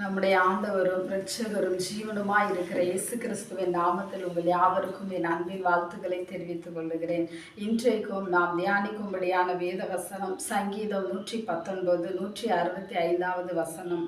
நம்முடைய ஆண்டவரும் ரட்சகரும் ஜீவனுமாய் இருக்கிற இயேசு கிறிஸ்துவின் நாமத்தில் உங்கள் யாவருக்கும் என் அன்பின் வாழ்த்துக்களை தெரிவித்துக் கொள்கிறேன். இன்றைக்கும் நாம் தியானிக்கும்படியான வேத வசனம் சங்கீதம் நூற்றி பத்தொன்பது நூற்றி அறுபத்தி ஐந்தாவது வசனம்.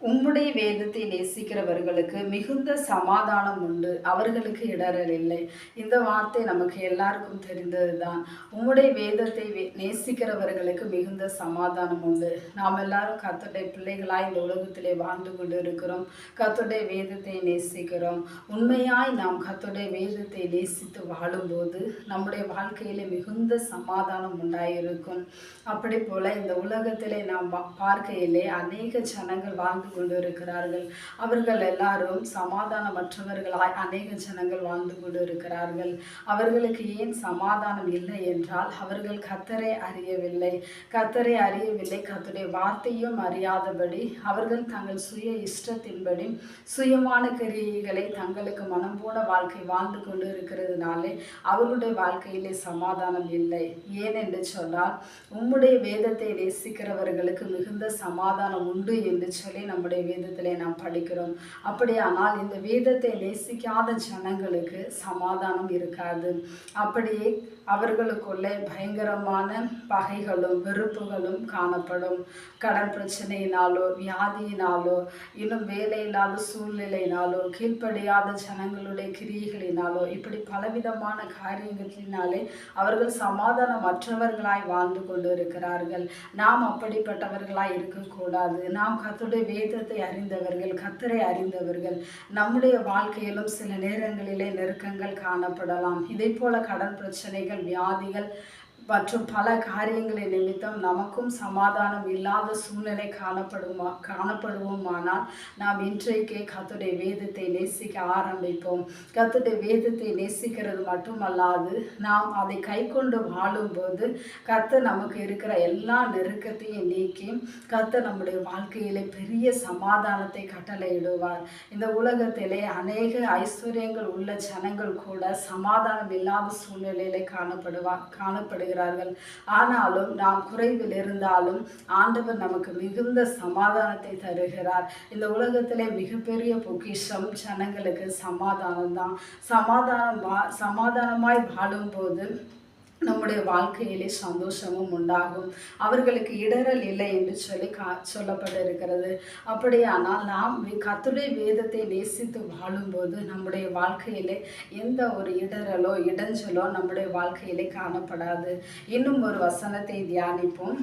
உம்முடைய வேதத்தை நேசிக்கிறவர்களுக்கு மிகுந்த சமாதானம் உண்டு. அவர்களுக்கு இடரல் இல்லை. இந்த வார்த்தை நமக்கு எல்லாருக்கும் தெரிந்ததுதான். உம்முடைய வேதத்தை நேசிக்கிறவர்களுக்கு மிகுந்த சமாதானம் உண்டு. நாம் எல்லாரும் கத்துடைய பிள்ளைகளாய் இந்த உலகத்திலே வாழ்ந்து கொண்டு இருக்கிறோம் கத்துடைய வேதத்தை நேசிக்கிறோம். உண்மையாய் நாம் கத்துடைய வேதத்தை நேசித்து வாழும்போது நம்முடைய வாழ்க்கையில மிகுந்த சமாதானம் உண்டாயிருக்கும். அப்படி போல இந்த உலகத்திலே நாம் பார்க்கையிலே அநேக ஜனங்கள் வாழ்ந்து கொண்டு இருக்கிறார்கள் அவர்கள் எல்லாரும் சமாதானமற்றவர்களாய் அநேக ஜனங்கள் வாழ்ந்து கொண்டு இருக்கிறார்கள் அவர்களுக்கு ஏன் சமாதானம் இல்லை என்றால் அவர்கள் கத்தரை அறியவில்லை. கத்தரை அறியவில்லை. கத்தருடைய வார்த்தையும் அறியாதபடி அவர்கள் தங்கள் சுய இஷ்டத்தின்படி சுயமான கிரியைகளை தங்களுக்கு மனம் போன வாழ்க்கை வாழ்ந்து கொண்டு இருக்கிறதுனாலே அவர்களுடைய வாழ்க்கையிலே சமாதானம் இல்லை. ஏன் என்று சொன்னால் உம்முடைய வேதத்தை நேசிக்கிறவர்களுக்கு மிகுந்த சமாதானம் உண்டு என்று சொல்லி நம்முடைய வேதத்திலே நாம் படிக்கிறோம். அப்படியானால் இந்த வேதத்தை நேசிக்காத ஜனங்களுக்கு சமாதானம் இருக்காது. அப்படியே அவர்களுக்குள்ளே பயங்கரமான பகைகளும் வெறுப்புகளும் காணப்படும். கடன் பிரச்சனையினாலோ வியாதியினாலோ இன்னும் வேலை இல்லாத சூழ்நிலையினாலோ கீழ்ப்படியாத ஜனங்களுடைய கிரியைகளினாலோ இப்படி பலவிதமான காரியங்களினாலே அவர்கள் சமாதானமற்றவர்களாய் வாழ்ந்து கொண்டு இருக்கிறார்கள் நாம் அப்படிப்பட்டவர்களாய் இருக்கக்கூடாது. நாம் கத்துடைய வேதத்தை அறிந்தவர்கள் கத்தரை அறிந்தவர்கள். நம்முடைய வாழ்க்கையிலும் சில நேரங்களிலே நெருக்கங்கள் காணப்படலாம். இதை போல கடன் பிரச்சனைகள் வியாதிகள் மற்றும் பல காரியங்களின் நிமித்தம் நமக்கும் சமாதானம் இல்லாத சூழ்நிலை காணப்படுமா காணப்படுவோமானால் நாம் இன்றைக்கே கத்துடைய வேதத்தை நேசிக்க ஆரம்பிப்போம். கத்துடைய வேதத்தை நேசிக்கிறது மட்டுமல்லாது நாம் அதை கை கொண்டு வாழும்போது கர்த்தர் நமக்கு இருக்கிற எல்லா நெருக்கத்தையும் நீக்கி கத்து நம்முடைய வாழ்க்கையிலே பெரிய சமாதானத்தை கட்டளையிடுவார். இந்த உலகத்திலே அநேக ஐஸ்வர்யங்கள் உள்ள ஜனங்கள் கூட சமாதானம் இல்லாத சூழ்நிலையிலே காணப்படுவா காணப்படுகிறார்கள் ஆனாலும் நாம் குறைவில் இருந்தாலும் ஆண்டவர் நமக்கு மிகுந்த சமாதானத்தை தருகிறார். இந்த உலகத்திலே மிகப்பெரிய பொக்கிஷம் ஜனங்களுக்கு சமாதானம் தான் சமாதானம் சமாதானமாய் சமாதானமாய் வாழும்போது நம்முடைய வாழ்க்கையிலே சந்தோஷமும் உண்டாகும். அவர்களுக்கு இடரல் இல்லை என்று சொல்லி கா சொல்லப்பட்டிருக்கிறது. அப்படியானால் நாம் கத்துடைய வேதத்தை நேசித்து வாழும்போது நம்முடைய வாழ்க்கையிலே எந்த ஒரு இடரலோ இடைஞ்சலோ நம்முடைய வாழ்க்கையிலே காணப்படாது. இன்னும் ஒரு வசனத்தை தியானிப்போம்.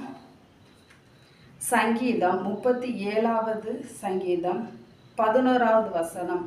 சங்கீதம் முப்பத்தி ஏழாவது சங்கீதம். பதினோராவது வசனம்.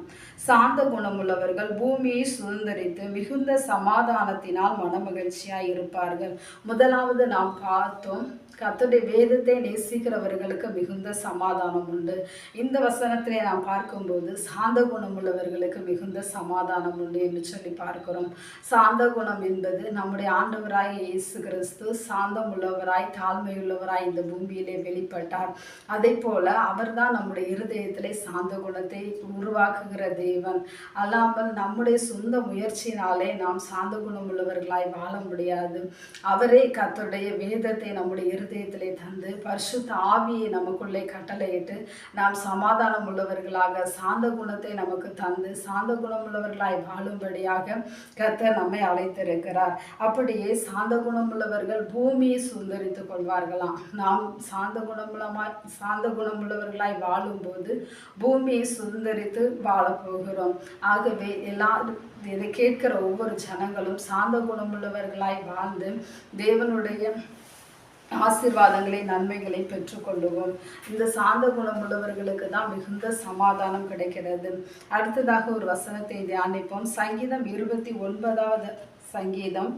சாந்த குணமுள்ளவர்கள் பூமியை சுதந்திரித்து மிகுந்த சமாதானத்தினால் மனமகிழ்ச்சியாய் இருப்பார்கள். முதலாவது நாம் பார்த்தோம் கத்துடைய வேதத்தை நேசிக்கிறவர்களுக்கு மிகுந்த சமாதானம் உண்டு. இந்த வசனத்திலே நாம் பார்க்கும்போது சாந்த குணம் உள்ளவர்களுக்கு மிகுந்த சமாதானம் உண்டு என்று சொல்லி பார்க்கிறோம். சாந்த குணம் என்பது நம்முடைய ஆண்டவராய் இயேசு கிறிஸ்து சாந்தம் உள்ளவராய் தாழ்மையுள்ளவராய் இந்த பூமியிலே வெளிப்பட்டார். அதே போல அவர்தான் நம்முடைய இருதயத்திலே சாந்த குணத்தை உருவாக்குகிற தேவன். அல்லாமல் நம்முடைய சொந்த முயற்சியினாலே நாம் சாந்த குணம் உள்ளவர்களாய் வாழ முடியாது. அவரே கர்த்தருடைய வேதத்தை நம்முடைய இருதயத்திலே தந்து பரிசுத்த ஆவியை நமக்குள்ளே கட்டளையிட்டு நாம் சமாதானம் உள்ளவர்களாக சாந்த குணத்தை நமக்கு தந்து சாந்த குணம் உள்ளவர்களாய் வாழும்படியாக கத்தர் நம்மை அழைத்திருக்கிறார். அப்படியே சாந்த குணமுள்ளவர்கள் பூமியை சுந்தரித்துக் கொள்வார்களாம். நாம் சாந்த குணமுள்ளமாய் சாந்த குணமுள்ளவர்களாய் வாழும்போது பூமியை சுதந்திரித்து வாழப் போகிறோம் ஆகவே எல்லா இதை கேட்கிற ஒவ்வொரு ஜனங்களும் சாந்த குணமுள்ளவர்களாய் வாழ்ந்து தேவனுடைய ஆசீர்வாதங்களை நன்மைகளை பெற்றுக்கொள்ளுவோம். இந்த சாந்த குணமுள்ளவர்களுக்கு தான் மிகுந்த சமாதானம் கிடைக்கிறது. அடுத்ததாக ஒரு வசனத்தை தியானிப்போம். சங்கீதம் இருபத்தி ஒன்பதாவது சங்கீதம்.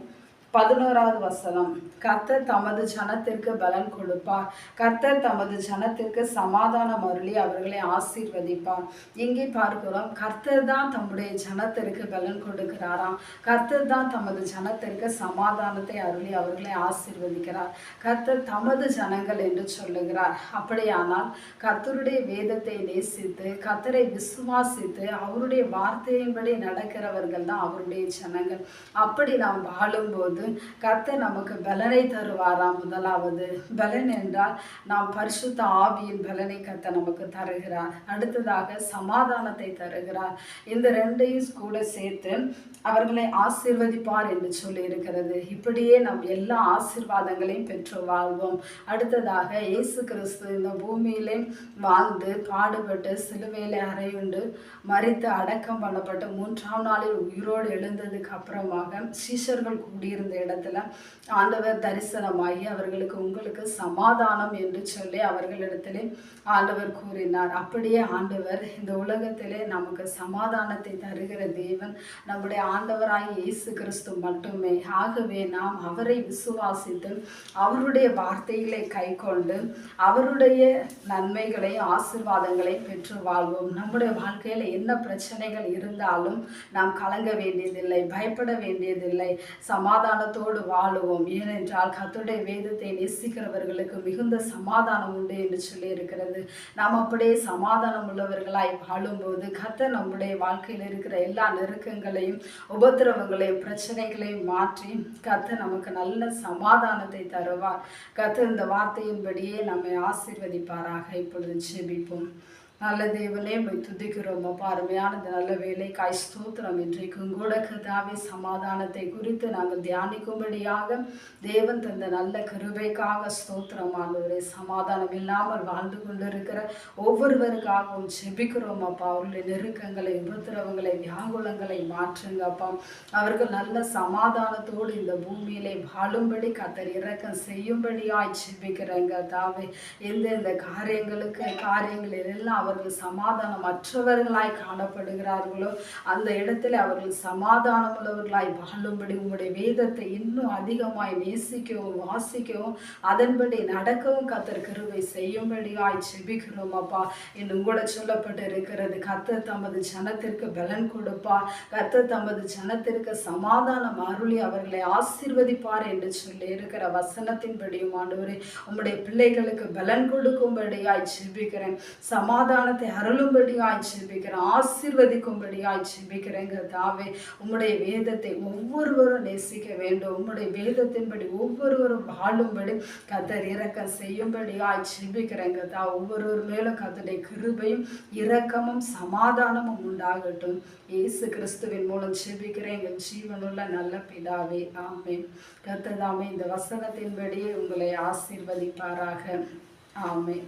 பதினோராவது வசனம். கர்த்தர் தமது ஜனத்திற்கு பலன் கொடுப்பார். கர்த்தர் தமது ஜனத்திற்கு சமாதானம் அருளி அவர்களை ஆசீர்வதிப்பார். இங்கே பார்க்கிறோம் கர்த்தர் தான் தம்முடைய ஜனத்திற்கு பலன் கொடுக்கிறாராம் கர்த்தர் தான் தமது ஜனத்திற்கு சமாதானத்தை அருளி அவர்களை ஆசீர்வதிக்கிறார். கர்த்தர் தமது ஜனங்கள் என்று சொல்லுகிறார். அப்படியானால் கர்த்தருடைய வேதத்தை நேசித்து கர்த்தரை விசுவாசித்து அவருடைய வார்த்தையின்படி நடக்கிறவர்கள் தான் அவருடைய ஜனங்கள். அப்படி நாம் வாழும்போது கர்த்தர் நமக்கு பலனை தருவாராம் முதலாவது பலன் என்றால் நாம் பரிசுத்த ஆவியின் பலனை கர்த்தர் நமக்கு தருகிறார். அடுத்ததாக சமாதானத்தை தருகிறார். இந்த ரெண்டையும் கூட சேர்த்து அவர்களை ஆசீர்வதிப்பார் என்று சொல்லி இருக்கிறது இப்படியே நாம் எல்லா ஆசீர்வாதங்களையும் பெற்று வாழ்வோம். அடுத்ததாக இயேசு கிறிஸ்து இந்த பூமியிலே வாழ்ந்து பாடுபட்டு சிலுவையிலே அறையுண்டு மறித்து அடக்கம் பண்ணப்பட்டு மூன்றாம் நாளில் உயிரோடு எழுந்ததுக்கு அப்புறமாக சீஷர்கள் கூடியிருந்த இடத்துல ஆண்டவர் தரிசனமாகி அவர்களுக்கு உங்களுக்கு சமாதானம் என்று சொல்லி அவர்களிடத்திலே ஆண்டவர் கூறினார். அப்படியே ஆண்டவர் இந்த உலகத்திலே நமக்கு சமாதானத்தை தருகிற தேவன் நம்முடைய ஆண்டவராய் இயேசு கிறிஸ்து மட்டுமே. ஆகவே நாம் அவரை விசுவாசித்து அவருடைய வார்த்தைகளை கை கொண்டு அவருடைய நன்மைகளை ஆசிர்வாதங்களை பெற்று வாழ்வோம். நம்முடைய வாழ்க்கையில் என்ன பிரச்சனைகள் இருந்தாலும் நாம் கலங்க வேண்டியதில்லை பயப்பட வேண்டியதில்லை. சமாதானத்தோடு வாழுவோம். ஏனென்றால் கத்துடைய வேதத்தை நேசிக்கிறவர்களுக்கு மிகுந்த சமாதானம் உண்டு என்று சொல்லி இருக்கிறது நாம் அப்படியே சமாதானம் உள்ளவர்களாய் வாழும்போது கத்த நம்முடைய வாழ்க்கையில் இருக்கிற எல்லா நெருக்கங்களையும் உபத்திரவங்களையும் பிரச்சனைகளையும் மாற்றி கத்த நமக்கு நல்ல சமாதானத்தை தருவார். கத்து இந்த வார்த்தையின்படியே நம்மை ஆசீர்வதிப்பாராக. இப்பொழுது ஜெபிப்போம். நல்ல தேவனே போய் துதிக்கிறோம். அப்பா அருமையான இந்த நல்ல வேலைக்காய் ஸ்தோத்திரம். இன்றைக்கும் கூட கதாவே சமாதானத்தை குறித்து நாங்கள் தியானிக்கும்படியாக தேவன் தந்த நல்ல கிருபைக்காக ஸ்தோத்திரம். சமாதானம் இல்லாமல் வாழ்ந்து கொண்டிருக்கிற ஒவ்வொருவருக்காகவும் செபிக்கிறோம் அப்பா அவர்களுடைய நெருக்கங்களை உபத்திரவங்களை வியாகுலங்களை மாற்றுங்க அப்பா. அவர்கள் நல்ல சமாதானத்தோடு இந்த பூமியிலே வாழும்படி கத்தர் இறக்கம் செய்யும்படியாய் செபிக்கிறேங்க தாவே எந்தெந்த காரியங்களுக்கு காரியங்களில் எல்லாம் அவர்கள் சமாதானம் அற்றவர்களாய் காணப்படுகிறார்களோ அந்த இடத்துல அவர்கள் சமாதானம் உள்ளவர்களாய் வாழும்படி உங்களுடைய வேதத்தை இன்னும் அதிகமாய் நேசிக்கவும் வாசிக்கவும் அதன்படி நடக்கவும் கத்தர் கிருவை செய்யும்படியாய் செபிக்கிறோம் அப்பா. இன்னும் கூட சொல்லப்பட்டு இருக்கிறது கத்தர் தமது ஜனத்திற்கு பலன் கொடுப்பார். கத்தர் தமது ஜனத்திற்கு சமாதானம் அருளி அவர்களை ஆசீர்வதிப்பார் என்று சொல்லி இருக்கிற வசனத்தின்படியும் ஆண்டவரே உம்முடைய பிள்ளைகளுக்கு பலன் கொடுக்கும்படியாய் செபிக்கிறேன் சமாதானம் சமாதானத்தை அருளும்படியாய் ஜெபிக்கிறேன் ஆசீர்வதிக்கும்படியாய் ஜெபிக்கிறேங்க தாவே உம்முடைய வேதத்தை ஒவ்வொருவரும் நேசிக்க வேண்டும். உம்முடைய வேதத்தின்படி ஒவ்வொருவரும் வாழும்படி கத்தர் இறக்கம் செய்யும்படியாய் ஜெபிக்கிறேங்க தா ஒவ்வொருவர் மேலும் கத்தருடைய கிருபையும் இரக்கமும் சமாதானமும் உண்டாகட்டும். இயேசு கிறிஸ்துவின் மூலம் ஜெபிக்கிறேன் எங்கள் ஜீவனுள்ள நல்ல பிதாவே. ஆமே கத்ததாமே இந்த வசனத்தின்படியே உங்களை ஆசீர்வதிப்பாராக. ஆமே